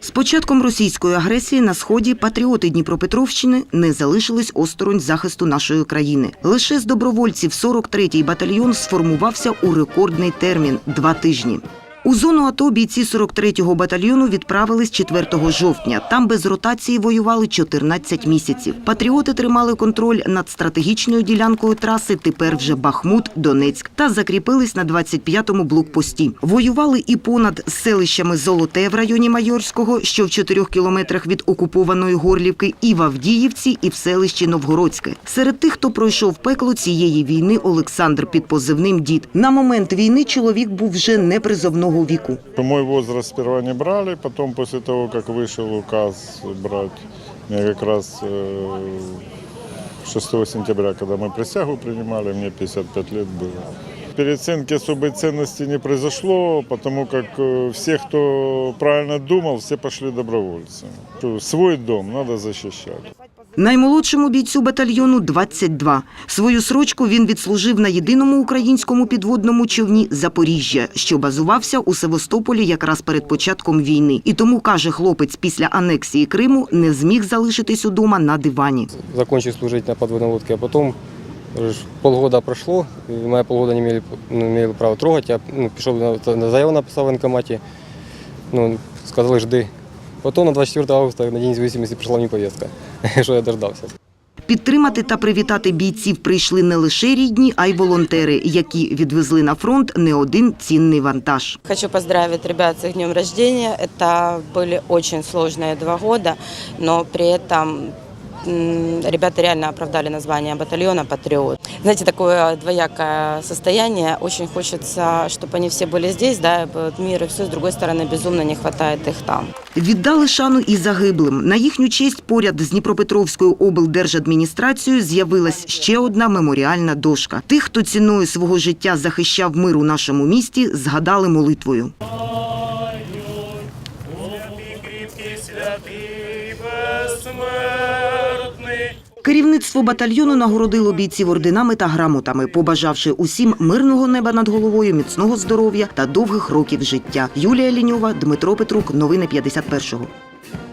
З початком російської агресії на сході патріоти Дніпропетровщини не залишились осторонь захисту нашої країни. Лише з добровольців 43-й батальйон сформувався у рекордний термін два тижні. У зону АТО бійці 43-го батальйону відправились 4 жовтня. Там без ротації воювали 14 місяців. Патріоти тримали контроль над стратегічною ділянкою траси тепер вже Бахмут, Донецьк та закріпились на 25-му блокпості. Воювали і понад селищами Золоте в районі Майорського, що в 4 кілометрах від окупованої Горлівки, і в Авдіївці, і в селищі Новгородське. Серед тих, хто пройшов пекло цієї війни, Олександр під позивним дід. На момент війни чоловік був вже непризовного віку. Мой возраст сперва не брали, потом после того, как вышел указ брать, мне как раз э, 6 сентября, когда мы присягу принимали, мне 55 лет было. Переоценки особой ценности не произошло, потому как э, все, кто правильно думал, все пошли добровольцами. Что Свой дом надо защищать. Наймолодшому бійцю батальйону 22. Свою срочку він відслужив на єдиному українському підводному човні «Запоріжжя», що базувався у Севастополі якраз перед початком війни. І тому, каже хлопець, після анексії Криму не зміг залишитись удома на дивані. закончил служить на подводной лодке, а ж полгода прошло, и моя полгода не имели, не имели права трогать. Я ну, пішов на, заяву написав в военкомате, ну, сказали, жди. Потом на 24 августа на День независимости пришла мені повестка, що я дождався. Підтримати та привітати бійців прийшли не лише рідні, а й волонтери, які відвезли на фронт не один цінний вантаж. Хочу поздравить ребят с их днем рождения. Это были очень сложные два года, но при этом м, ребята реально оправдали название батальона «Патриот». Знаете, такое двоякое состояние. Очень хочется, чтобы они все были здесь, да, вот мир и все. С другой стороны, безумно не хватает их там. Віддали шану і загиблим. На їхню честь поряд з Дніпропетровською облдержадміністрацією з'явилась ще одна меморіальна дошка. Тих, хто ціною свого життя захищав мир у нашому місті, згадали молитвою. Святий, кріпкий, святий, безсмертний. Керівництво батальйону нагородило бійців орденами та грамотами, побажавши усім мирного неба над головою, міцного здоров'я та довгих років життя. Юлія Ліньова, Дмитро Петрук. Новини 51-го.